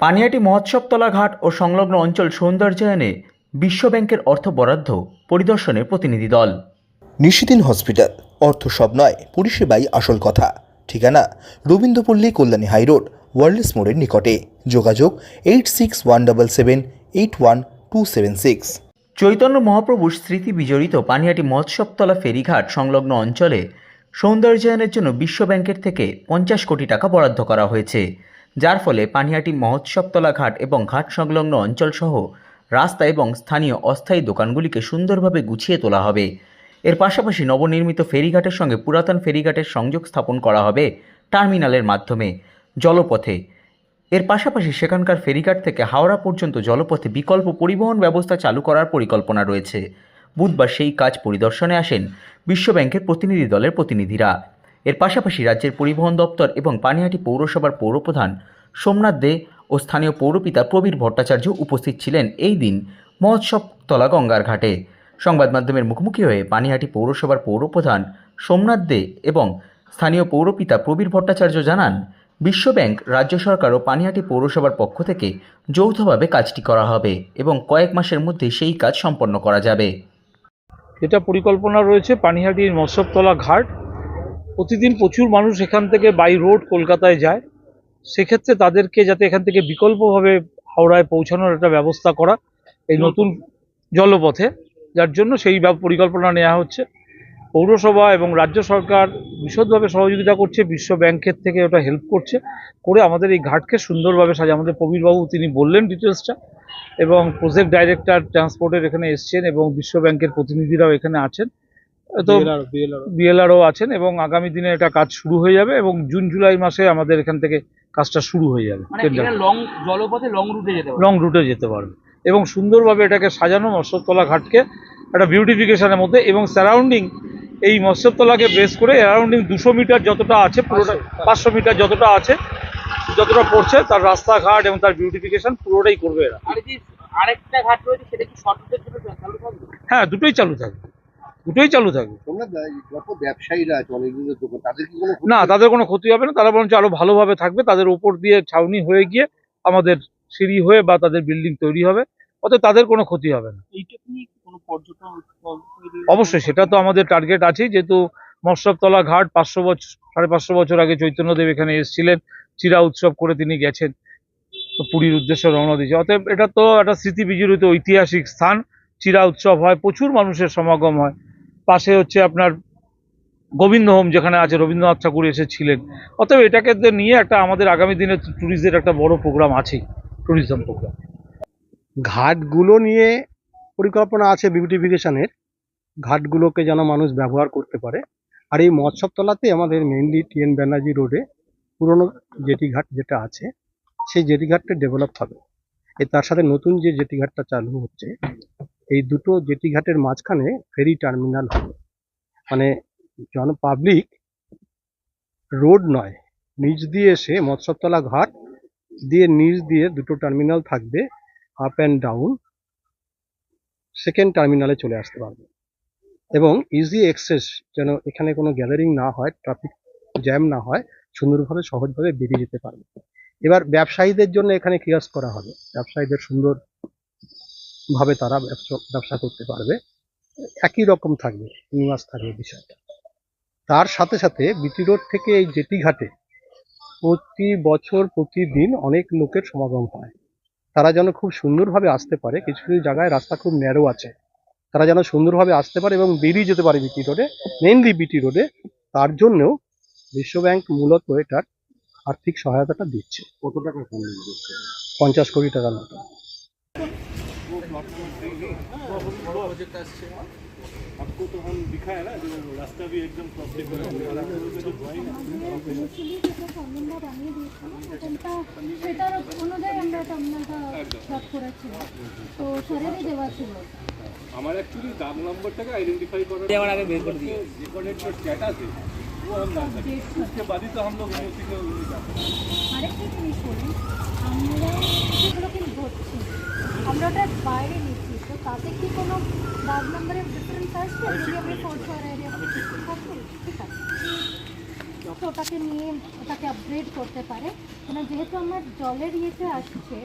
পানিয়াটি মহোৎসবতলা ঘাট ও সংলগ্ন অঞ্চল সৌন্দর্যায়নে বিশ্বব্যাংকের অর্থ বরাদ্দ পরিদর্শনের প্রতিনিধি দল। নিশিদিন হসপিটাল অর্থ সব নয় পরিষেবাই আসল কথা। ঠিকানা রবীন্দ্রপল্লী কল্যাণী হাইরোড ওয়ার্ল্ডস মোড়ের নিকটে। যোগাযোগ eight six one double seven eight one two seven six. Chaitanya মহাপ্রভুর স্মৃতি বিজড়িত পানিহাটি মহোৎসবতলা ফেরিঘাট সংলগ্ন অঞ্চলে সৌন্দর্যায়নের জন্য বিশ্বব্যাংকের থেকে পঞ্চাশ কোটি টাকা বরাদ্দ করা হয়েছে। যার ফলে পানিহাটি মহোৎসবতলা ঘাট এবং ঘাট সংলগ্ন অঞ্চলসহ রাস্তা এবং স্থানীয় অস্থায়ী দোকানগুলিকে সুন্দরভাবে গুছিয়ে তোলা হবে। এর পাশাপাশি নবনির্মিত ফেরিঘাটের সঙ্গে পুরাতন ফেরিঘাটের সংযোগ স্থাপন করা হবে টার্মিনালের মাধ্যমে, জলপথে। এর পাশাপাশি সেখানকার ফেরিঘাট থেকে হাওড়া পর্যন্ত জলপথে বিকল্প পরিবহন ব্যবস্থা চালু করার পরিকল্পনা রয়েছে। বুধবার সেই কাজ পরিদর্শনে আসেন বিশ্বব্যাংকের প্রতিনিধি দলের প্রতিনিধিরা। এর পাশাপাশি রাজ্যের পরিবহন দপ্তর এবং পানিহাটি পৌরসভার পৌরপ্রধান সোমনাথ দে ও স্থানীয় পৌরপিতা প্রবীর ভট্টাচার্য উপস্থিত ছিলেন এই দিন মহোৎসব তলা গঙ্গার ঘাটে। সংবাদ মাধ্যমের মুখোমুখি হয়ে পানিহাটি পৌরসভার পৌরপ্রধান সোমনাথ দে এবং স্থানীয় পৌরপিতা প্রবীর ভট্টাচার্য জানান বিশ্বব্যাংক রাজ্য সরকার ও পানিহাটি পৌরসভার পক্ষ থেকে যৌথভাবে কাজটি করা হবে এবং কয়েক মাসের মধ্যে সেই কাজ সম্পন্ন করা যাবে। যেটা পরিকল্পনা রয়েছে পানিহাটির মৎস্যতলা ঘাট প্রতিদিন প্রচুর মানুষ এখান থেকে বাই রোড কলকাতায় যায়। সেক্ষেত্রে তাদেরকে যাতে এখান থেকে বিকল্পভাবে হাওড়ায় পৌঁছানোর একটা ব্যবস্থা করা এই নতুন জলপথে, যার জন্য সেই পরিকল্পনা নেওয়া হচ্ছে। পৌরসভা এবং রাজ্য সরকার বিশদভাবে সহযোগিতা করছে, বিশ্ব ব্যাংকের থেকে ওটা হেল্প করছে, করে আমাদের এই ঘাটকে সুন্দরভাবে সাজা আমাদের প্রবীরবাবু তিনি বললেন ডিটেলসটা এবং প্রজেক্ট ডাইরেক্টর ট্রান্সপোর্টের এখানে এসছেন এবং বিশ্ব ব্যাংকের প্রতিনিধিরাও এখানে আছেন। তো বিএলআরও আছেন এবং আগামী দিনে এটা কাজ শুরু হয়ে যাবে এবং জুন জুলাই মাসে আমাদের এখান থেকে কাজটা শুরু হয়ে যাবে। মানে এটা লং জলপথে লং রুটে যেতে লং রুটে যেতে পারবে। এবং সুন্দরভাবে এটাকে সাজানো মৎস্যতলা ঘাটকে একটা বিউটিফিকেশনের মধ্যে এবং সারাউন্ডিং এই মৎস্যতলাকে বেস করে অ্যারাউন্ডিং দুশো মিটার যতটা আছে পুরোটা পাঁচশো। মিটার যতটা আছে যতটা পড়ছে তার রাস্তাঘাট এবং তার বিউটিফিকেশন পুরোটাই করবে এরা। আরেকটা ঘাট রয়েছে সেটা কি শর্টের জন্য হ্যাঁ দুটোই চালু থাকবে। দুটোই চালু থাকবে। ব্যবসায়ীরা আছে অনেকগুলো তাদের কি কোনো না তাদের কোনো ক্ষতি হবে না তারা বরঞ্চ আরও ভালোভাবে থাকবে তাদের উপর দিয়ে ছাউনি হয়ে গিয়ে আমাদের সিঁড়ি হয়ে বা তাদের বিল্ডিং তৈরি হবে অতএব তাদের কোনো ক্ষতি হবে না। অবশ্যই সেটা তো আমাদের টার্গেট আছেই যেহেতু মৎস্যতলা ঘাট পাঁচশো বছর সাড়ে পাঁচশো বছর আগে চৈতন্যদেব এখানে এসেছিলেন চিরা উৎসব করে তিনি গেছেন তো পুরীর উদ্দেশ্যে রওনা দিয়েছে অতএব এটা তো একটা স্মৃতি বিজড়িত ঐতিহাসিক স্থান চিরা উৎসব হয় প্রচুর মানুষের সমাগম হয় পাশে হচ্ছে আপনার গোবিন্দ হোম যেখানে আছে, রবীন্দ্রনাথ ঠাকুর এসেছিলেন। অতএব এটাকে নিয়ে একটা আমাদের আগামী দিনে ট্যুরিস্টদের একটা বড় প্রোগ্রাম আছে ট্যুরিজম প্রোগ্রাম ঘাটগুলো নিয়ে পরিকল্পনা আছে বিউটিফিকেশনের ঘাটগুলোকে যেন মানুষ ব্যবহার করতে পারে। আর এই মৎস্যতলাতে আমাদের মেইনলি টিএন ব্যানার্জি রোডে পুরনো জেটি ঘাট যেটা আছে, সেই জেটি ঘাটটা ডেভেলপ হবে। এ তার সাথে নতুন যে জেটি ঘাটটা চালু হচ্ছে এই দুটো জেটি ঘাটের মাঝখানে ফেরি টার্মিনাল হবে। মানে জন পাবলিক রোড নয়, নিচ দিয়ে এসে মৎস্যতলা ঘাট দিয়ে নিচ দিয়ে দুটো টার্মিনাল থাকবে আপ অ্যান্ড ডাউন সেকেন্ড টার্মিনালে চলে আসতে পারবে। এবং ইজি অ্যাক্সেস যেন এখানে কোনো গ্যাদারিং না হয় ট্রাফিক জ্যাম না হয়, সুন্দরভাবে, সহজভাবে বেরিয়ে যেতে পারবে। এবার ব্যবসায়ীদের জন্য এখানে ক্রিয়াস করা হবে। ব্যবসায়ীদের সুন্দর ভাবে তারা ব্যবসা ব্যবসা করতে পারবে। একই রকম থাকবে নিবাস থাকবে বিষয়টা। তার সাথে সাথে বিটি রোড থেকে এই জেটি ঘাটে প্রতি বছর প্রতিদিন অনেক লোকের সমাগম হয়। তারা যেন খুব সুন্দরভাবে আসতে পারে কিছু কিছু জায়গায় রাস্তা খুব ন্যারো আছে। তারা যেন সুন্দরভাবে আসতে পারে এবং বেরিয়ে যেতে পারে বিটি রোডে মেনলি বিটি রোডে। তার জন্যও বিশ্বব্যাংক মূলত এটার আর্থিক সহায়তাটা দিচ্ছে। কত টাকা পঞ্চাশ কোটি টাকার মতো। সম্বন্ধ বানিয়ে দিয়েছিল ওটা সেটার অনুযায়ী আমরা এটা আমরা শর্ট করেছিলাম তো স্যারেরই দেওয়া ছিল हमारे एक्चुअली दाग नंबर तक आइडेंटिफाई कर দেওয়ার আগে বের করে দিয়ে रिकॉर्डेड जो स्टेटस है वो हम डाल सकते हैं उसके बाद ही तो हम लोग उसी के আরেকটা জিনিস বলি আমরা ওটা বাইরে নিচ্ছি তো তাতে কি কোনো দাগ নম্বরের ডিফারেন্স আসবে যদি আপনি ফোর এরিয়া ঠিক আছে তো ওটাকে নিয়ে ওটাকে আপডেট আপগ্রেড করতে পারে কেন যেহেতু আমার জলের ইয়েতে আসছে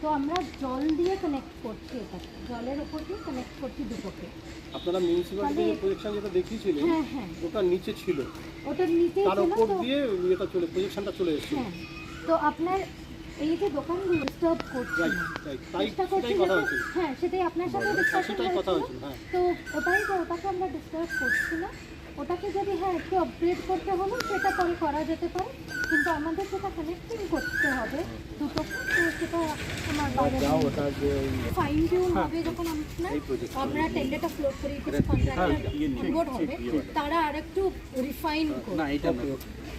তো আমরা জল দিয়ে কানেক্ট করছি এটা জলের ওপর দিয়ে কানেক্ট করছি দুটোকে আপনারা মিউনিসিপ্যালিটি তাহলে- প্রজেকশন যেটা দেখিয়েছিলেন হ্যাঁ হ্যাঁ ওটা নিচে ছিল ওটার তার ছিল উপর তো দিয়ে এটা চলে প্রজেকশনটা চলে এসেছে হ্যাঁ তো আপনার এই যে দোকানগুলো ডিস্টার্ব করছে চেষ্টা হ্যাঁ সেটাই আপনার সাথে ডিসকাশন হয়েছিল। হ্যাঁ। তো ওটাই তো ওটাকে আমরা ডিস্টার্ব করছি না। ওটাকে যদি হ্যাঁ একটু আপগ্রেড করতে হলো সেটা পরে করা যেতে পারে। কিন্তু আমাদের যেটা কানেক্টিং করতে হবে দুটো তো সেটা আমার ফাইন টিউন হবে যখন আমরা টেন্ডারটা ফ্লোট করি কিছু কন্ট্রাক্টর ইনভোট হবে তারা আরেকটু রিফাইন করবে।